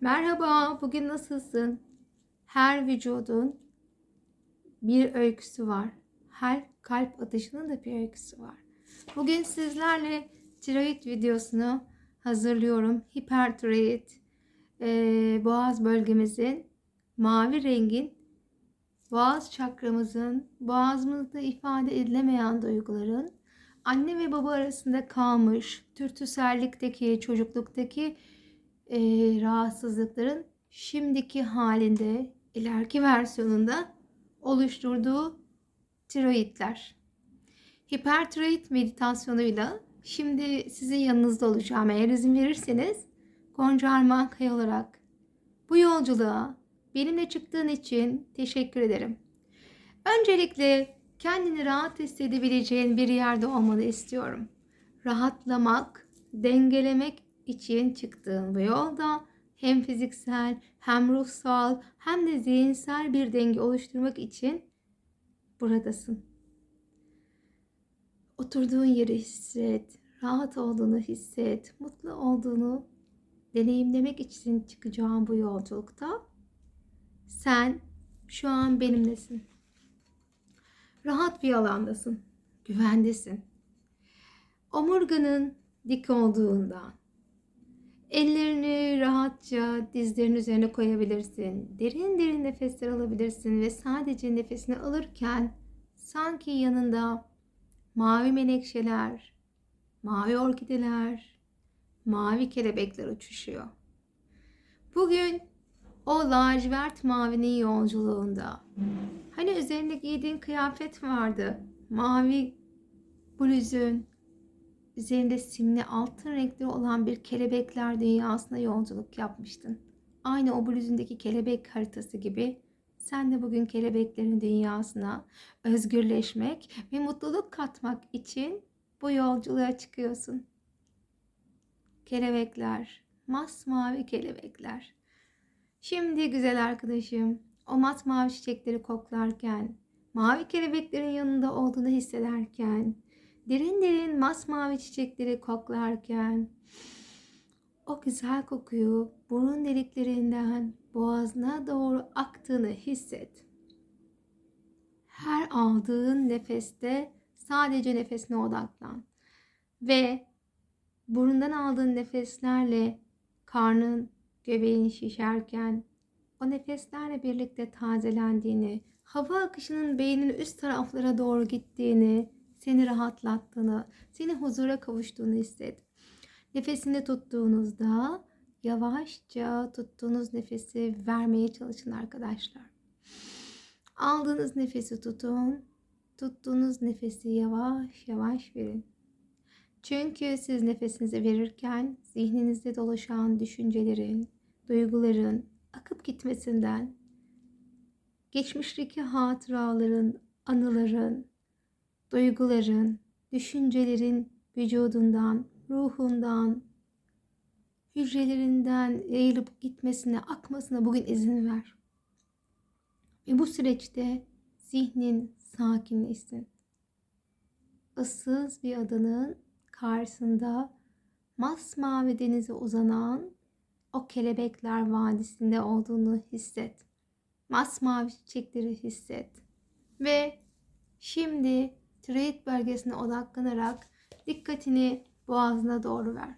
Merhaba, bugün nasılsın? Her vücudun bir öyküsü var. Her kalp atışının da bir öyküsü var. Bugün sizlerle tiroid videosunu hazırlıyorum. Hipertiroid, eee, boğaz bölgemizin mavi rengin boğaz çakramızın, boğazımızda ifade edilemeyen duyguların anne ve baba arasında kalmış, dürtüsellikteki, çocukluktaki e, rahatsızlıkların şimdiki halinde, ileriki versiyonunda oluşturduğu tiroidler. Hipertiroid meditasyonuyla şimdi sizin yanınızda olacağım. Eğer izin verirseniz Gonca Armağan olarak bu yolculuğa benimle çıktığın için teşekkür ederim. Öncelikle kendini rahat hissedebileceğin bir yerde olmanı istiyorum. Rahatlamak, dengelemek için çıktığın bu yolda hem fiziksel hem ruhsal hem de zihinsel bir denge oluşturmak için buradasın. Oturduğun yeri hisset, rahat olduğunu hisset, mutlu olduğunu deneyimlemek için çıkacağın bu yolculukta sen şu an benimlesin. Rahat bir alandasın, güvendesin. Omurganın dik olduğundan, Ellerini rahatça dizlerin üzerine koyabilirsin. Derin derin nefesler alabilirsin ve sadece nefesini alırken sanki yanında mavi menekşeler, mavi orkideler, mavi kelebekler uçuşuyor. Bugün o lacivert mavinin yolculuğunda hani üzerinde giydiğin kıyafet vardı. Mavi bluzun, üzerinde simli altın renkli olan bir kelebekler dünyasına yolculuk yapmıştın. Aynı o bluzundaki kelebek haritası gibi sen de bugün kelebeklerin dünyasına özgürleşmek ve mutluluk katmak için bu yolculuğa çıkıyorsun. Kelebekler, masmavi kelebekler. Şimdi güzel arkadaşım, o masmavi çiçekleri koklarken, mavi kelebeklerin yanında olduğunu hissederken, derin derin masmavi çiçekleri koklarken o güzel kokuyu burun deliklerinden boğazına doğru aktığını hisset. Her aldığın nefeste sadece nefesine odaklan. Ve burundan aldığın nefeslerle karnın, göbeğin şişerken o nefeslerle birlikte tazelendiğini, hava akışının beynin üst taraflara doğru gittiğini, seni rahatlattığını, seni huzura kavuştuğunu hisset. Nefesini tuttuğunuzda yavaşça tuttuğunuz nefesi vermeye çalışın arkadaşlar. Aldığınız nefesi tutun. Tuttuğunuz nefesi yavaş yavaş verin. Çünkü siz nefesinizi verirken zihninizde dolaşan düşüncelerin, duyguların akıp gitmesinden, geçmişteki hatıraların, anıların, duyguların, düşüncelerin vücudundan, ruhundan, hücrelerinden yayılıp gitmesine, akmasına bugün izin ver. Ve bu süreçte zihnin sakinleşsin. Issız bir adanın karşısında masmavi denize uzanan o kelebekler vadisinde olduğunu hisset. Masmavi çiçekleri hisset. Ve şimdi tiroid bölgesine odaklanarak dikkatini boğazına doğru ver.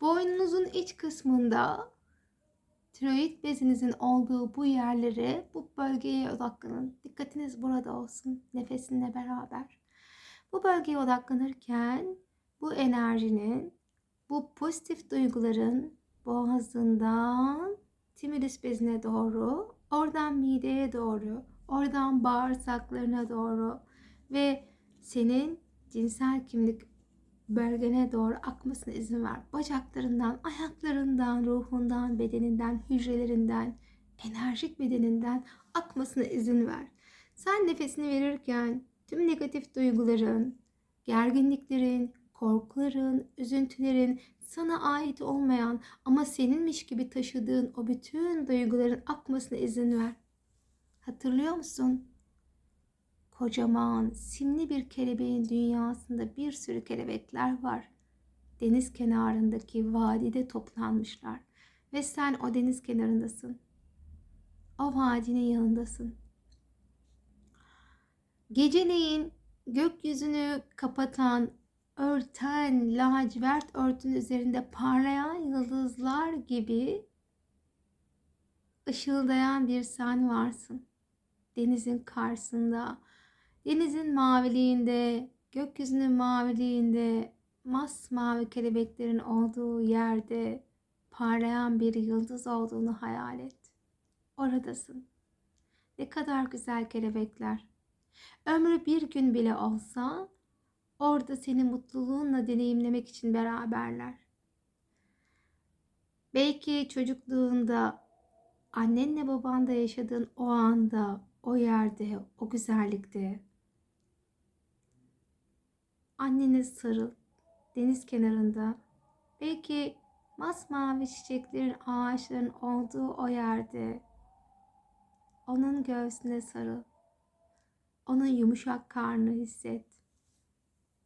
Boynunuzun iç kısmında tiroid bezinizin olduğu bu yerlere, bu bölgeye odaklanın. Dikkatiniz burada olsun nefesinle beraber. Bu bölgeye odaklanırken bu enerjinin, bu pozitif duyguların boğazından timidis bezine doğru, oradan mideye doğru, oradan bağırsaklarına doğru ve senin cinsel kimlik bölgene doğru akmasına izin ver. Bacaklarından, ayaklarından, ruhundan, bedeninden, hücrelerinden, enerjik bedeninden akmasına izin ver. Sen nefesini verirken tüm negatif duyguların, gerginliklerin, korkuların, üzüntülerin, sana ait olmayan ama seninmiş gibi taşıdığın o bütün duyguların akmasına izin ver. Hatırlıyor musun? Kocaman, simli bir kelebeğin dünyasında bir sürü kelebekler var. Deniz kenarındaki vadide toplanmışlar Ve sen o deniz kenarındasın. O vadinin yanındasın. Geceleyin gökyüzünü kapatan, örten, lacivert örtün üzerinde parlayan yıldızlar gibi ışıldayan bir sen varsın. Denizin karşısında, denizin maviliğinde, gökyüzünün maviliğinde, masmavi kelebeklerin olduğu yerde parlayan bir yıldız olduğunu hayal et. Oradasın. Ne kadar güzel kelebekler. Ömrü bir gün bile olsa orada seni mutluluğunla deneyimlemek için beraberler. Belki çocukluğunda annenle babanda yaşadığın o anda, o yerde, o güzellikte annene sarıl deniz kenarında. Belki masmavi çiçeklerin, ağaçların olduğu o yerde onun göğsüne sarıl. Onun yumuşak karnını hisset.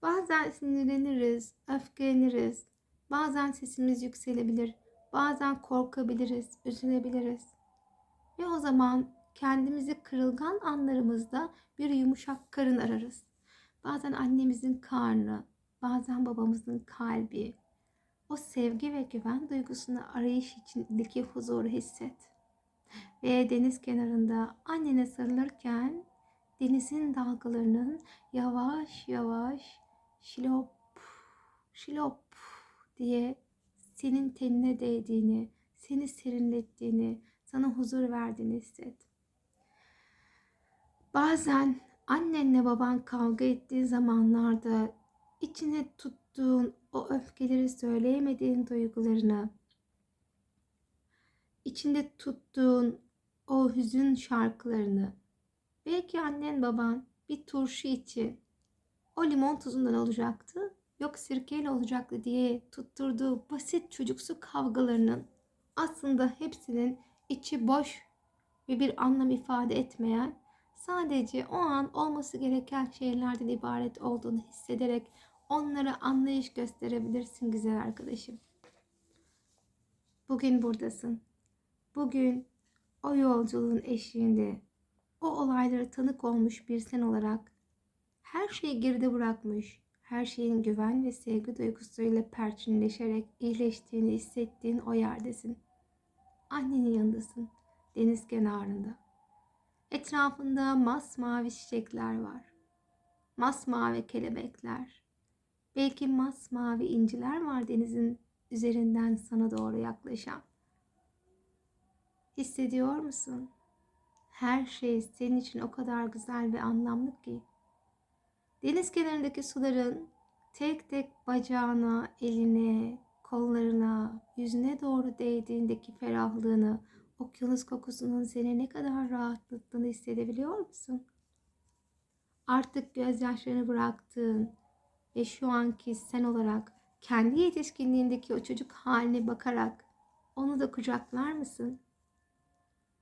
Bazen sinirleniriz, öfkeleniriz. Bazen sesimiz yükselebilir. Bazen korkabiliriz, üzülebiliriz. Ve o zaman kendimizi kırılgan anlarımızda bir yumuşak karın ararız. Bazen annemizin karnı, bazen babamızın kalbi. O sevgi ve güven duygusunu arayış içindeki huzuru hisset. Ve deniz kenarında annene sarılırken denizin dalgalarının yavaş yavaş şilop şilop diye senin tenine değdiğini, seni serinlettiğini, sana huzur verdiğini hisset. Bazen annenle baban kavga ettiği zamanlarda içine tuttuğun o öfkeleri söyleyemediğin duygularını, içinde tuttuğun o hüzün şarkılarını, belki annen baban bir turşu için o limon tuzundan olacaktı, yok sirkeyle olacaktı diye tutturduğu basit çocuksu kavgalarının aslında hepsinin içi boş ve bir anlam ifade etmeyen sadece o an olması gereken şeylerden ibaret olduğunu hissederek onlara anlayış gösterebilirsin güzel arkadaşım. Bugün buradasın. Bugün o yolculuğun eşiğinde o olaylara tanık olmuş bir sen olarak her şeyi geride bırakmış, her şeyin güven ve sevgi duygusuyla perçinleşerek iyileştiğini hissettiğin o yerdesin. Annenin yanındasın, deniz kenarında. Etrafında masmavi çiçekler var. Masmavi kelebekler. Belki masmavi inciler var denizin üzerinden sana doğru yaklaşan. Hissediyor musun? Her şey senin için o kadar güzel ve anlamlı ki. Deniz kenarındaki suların tek tek bacağına, eline, kollarına, yüzüne doğru değdiğindeki ferahlığını, okyanus kokusunun seni ne kadar rahatlattığını hissedebiliyor musun? Artık gözyaşlarını bıraktığın ve şu anki sen olarak kendi yetişkinliğindeki o çocuk haline bakarak onu da kucaklar mısın?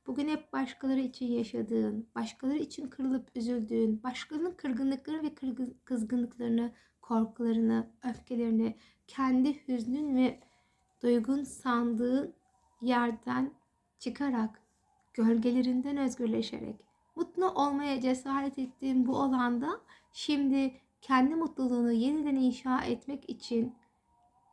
Bugün hep başkaları için yaşadığın, başkaları için kırılıp üzüldüğün, başkalarının kırgınlıkları ve kızgınlıklarını, korkularını, öfkelerini, kendi hüznün ve duygun sandığın yerden çıkarak, gölgelerinden özgürleşerek, mutlu olmaya cesaret ettiğin bu alanda şimdi kendi mutluluğunu yeniden inşa etmek için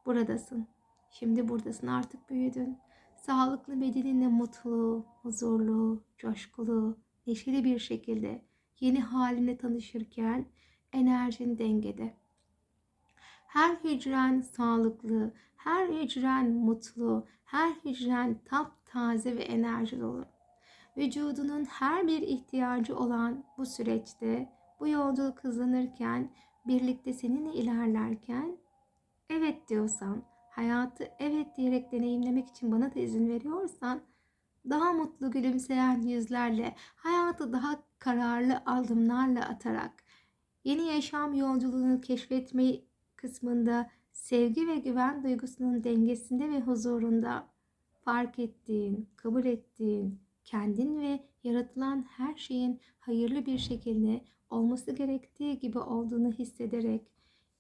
buradasın. Şimdi buradasın artık büyüdün. Sağlıklı bedeninle mutlu, huzurlu, coşkulu, neşeli bir şekilde yeni haline tanışırken enerjin dengede. Her hücren sağlıklı, her hücren mutlu, her hücren taptaze ve enerji dolu. Vücudunun her bir ihtiyacı olan bu süreçte, bu yolculuk hızlanırken, birlikte seninle ilerlerken, evet diyorsan, hayatı evet diyerek deneyimlemek için bana da izin veriyorsan, daha mutlu gülümseyen yüzlerle, hayatı daha kararlı adımlarla atarak, yeni yaşam yolculuğunu keşfetmeyi kısmında sevgi ve güven duygusunun dengesinde ve huzurunda fark ettiğin, kabul ettiğin, kendin ve yaratılan her şeyin hayırlı bir şekilde olması gerektiği gibi olduğunu hissederek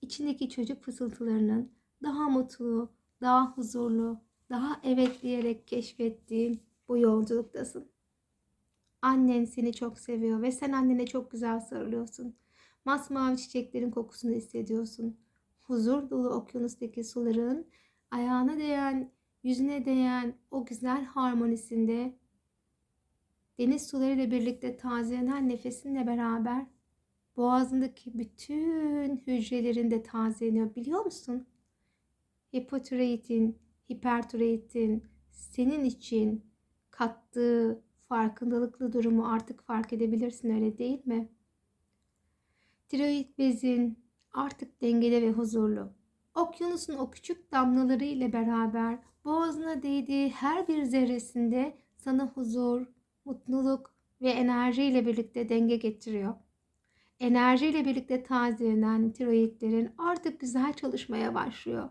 içindeki çocuk fısıltılarının daha mutlu, daha huzurlu, daha evet diyerek keşfettiğin bu yolculuktasın. Annen seni çok seviyor ve sen annene çok güzel sarılıyorsun. Masmavi çiçeklerin kokusunu hissediyorsun. Huzur dolu okyanustaki suların ayağına değen, yüzüne değen o güzel harmonisinde deniz sularıyla birlikte tazelenen nefesinle beraber boğazındaki bütün hücrelerinde tazeleniyor biliyor musun? Hipotiroidin, hipertiroidin senin için kattığı farkındalıklı durumu artık fark edebilirsin öyle değil mi? Tiroid bezin artık dengede ve huzurlu. Okyanusun o küçük damlaları ile beraber boğazına değdiği her bir zerresinde sana huzur, mutluluk ve enerji ile birlikte denge getiriyor. Enerji ile birlikte tazelenen tiroidlerin artık güzel çalışmaya başlıyor.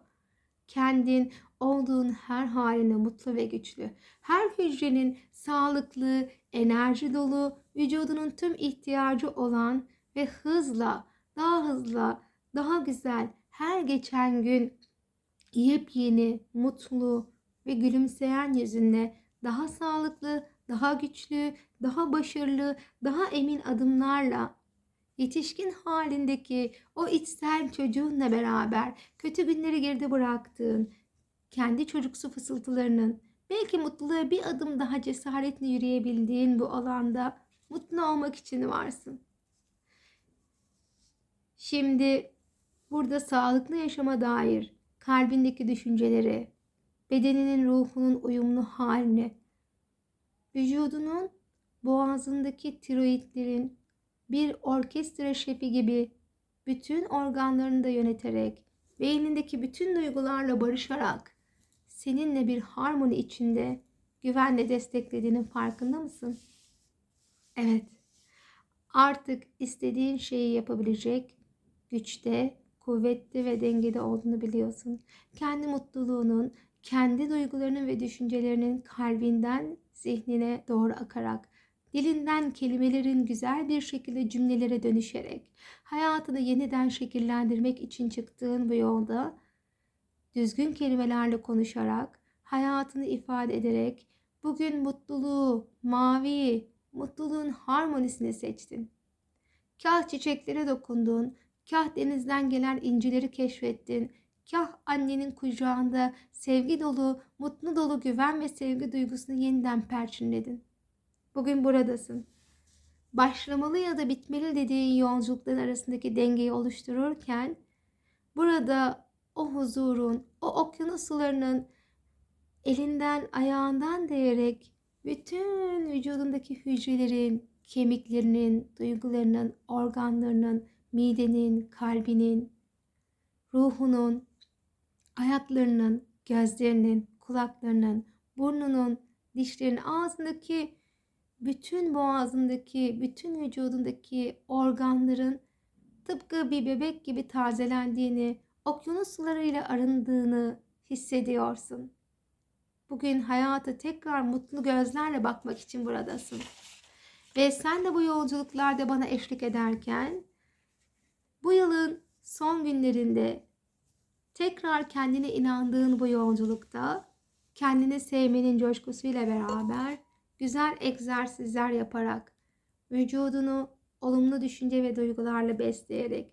Kendin olduğun her haline mutlu ve güçlü. Her hücrenin sağlıklı, enerji dolu, vücudunun tüm ihtiyacı olan ve hızla, daha hızlı, daha güzel her geçen gün yepyeni, mutlu ve gülümseyen yüzünle daha sağlıklı, daha güçlü, daha başarılı, daha emin adımlarla yetişkin halindeki o içsel çocuğunla beraber kötü günleri geride bıraktığın, kendi çocuksu fısıltılarının belki mutluluğa bir adım daha cesaretle yürüyebildiğin bu alanda mutlu olmak için varsın. Şimdi burada sağlıklı yaşama dair kalbindeki düşünceleri, bedeninin ruhunun uyumlu halini, vücudunun boğazındaki tiroidlerin bir orkestra şefi gibi bütün organlarını da yöneterek beynindeki bütün duygularla barışarak seninle bir harmoni içinde güvenle desteklediğinin farkında mısın? Evet. Artık istediğin şeyi yapabilecek güçte, kuvvetli ve dengede olduğunu biliyorsun. Kendi mutluluğunun, kendi duygularının ve düşüncelerinin kalbinden zihnine doğru akarak, dilinden kelimelerin güzel bir şekilde cümlelere dönüşerek, hayatını yeniden şekillendirmek için çıktığın bu yolda, düzgün kelimelerle konuşarak, hayatını ifade ederek, bugün mutluluğu, mavi, mutluluğun harmonisini seçtin. Kah çiçeklere dokundun, kah denizden gelen incileri keşfettin, kah annenin kucağında sevgi dolu, mutlu dolu güven ve sevgi duygusunu yeniden perçinledin. Bugün buradasın. Başlamalı ya da bitmeli dediğin yolculukların arasındaki dengeyi oluştururken burada o huzurun, o okyanus sularının elinden ayağından değerek bütün vücudundaki hücrelerin, kemiklerinin, duygularının, organlarının, midenin, kalbinin, ruhunun, ayaklarının, gözlerinin, kulaklarının, burnunun, dişlerin, ağzındaki, bütün boğazındaki, bütün vücudundaki organların tıpkı bir bebek gibi tazelendiğini, okyanus sularıyla arındığını hissediyorsun. Bugün hayata tekrar mutlu gözlerle bakmak için buradasın. Ve sen de bu yolculuklarda bana eşlik ederken bu yılın son günlerinde tekrar kendine inandığın bu yolculukta kendini sevmenin coşkusuyla beraber güzel egzersizler yaparak vücudunu olumlu düşünce ve duygularla besleyerek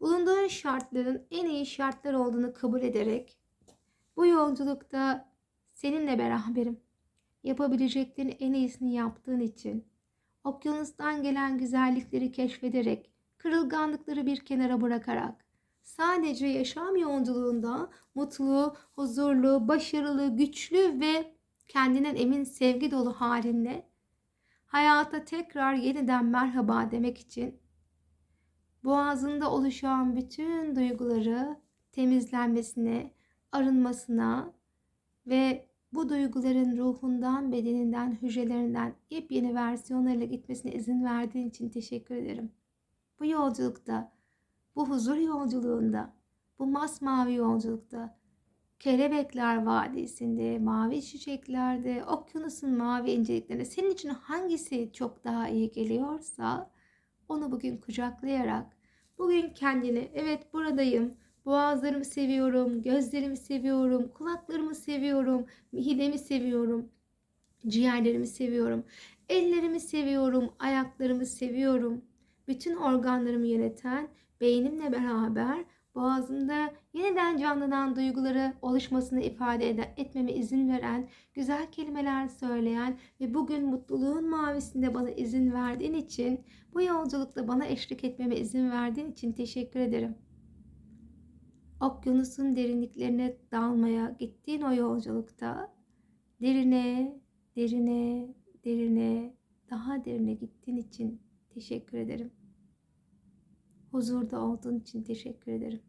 bulunduğun şartların en iyi şartlar olduğunu kabul ederek bu yolculukta seninle beraberim. Yapabileceklerin en iyisini yaptığın için okyanustan gelen güzellikleri keşfederek kırılganlıkları bir kenara bırakarak sadece yaşam yolculuğunda mutlu, huzurlu, başarılı, güçlü ve kendinden emin sevgi dolu halinde hayata tekrar yeniden merhaba demek için boğazında oluşan bütün duyguları temizlenmesine, arınmasına ve bu duyguların ruhundan, bedeninden, hücrelerinden yepyeni versiyonlarıyla gitmesine izin verdiğin için teşekkür ederim. Bu yolculukta, bu huzur yolculuğunda, bu masmavi yolculukta, Kelebekler Vadisi'nde, mavi çiçeklerde, okyanusun mavi inceliklerinde senin için hangisi çok daha iyi geliyorsa onu bugün kucaklayarak, bugün kendini evet buradayım, Boğazlarımı seviyorum, gözlerimi seviyorum, kulaklarımı seviyorum, midemi seviyorum, ciğerlerimi seviyorum, ellerimi seviyorum, ayaklarımı seviyorum. Bütün organlarımı yöneten beynimle beraber boğazımda yeniden canlanan duyguları oluşmasını ifade etmeme izin veren, güzel kelimeler söyleyen ve bugün mutluluğun mavisinde bana izin verdiğin için, bu yolculukta bana eşlik etmeme izin verdiğin için teşekkür ederim. Okyanusun derinliklerine dalmaya gittiğin o yolculukta derine, derine, derine, daha derine gittiğin için teşekkür ederim. Huzurda olduğun için teşekkür ederim.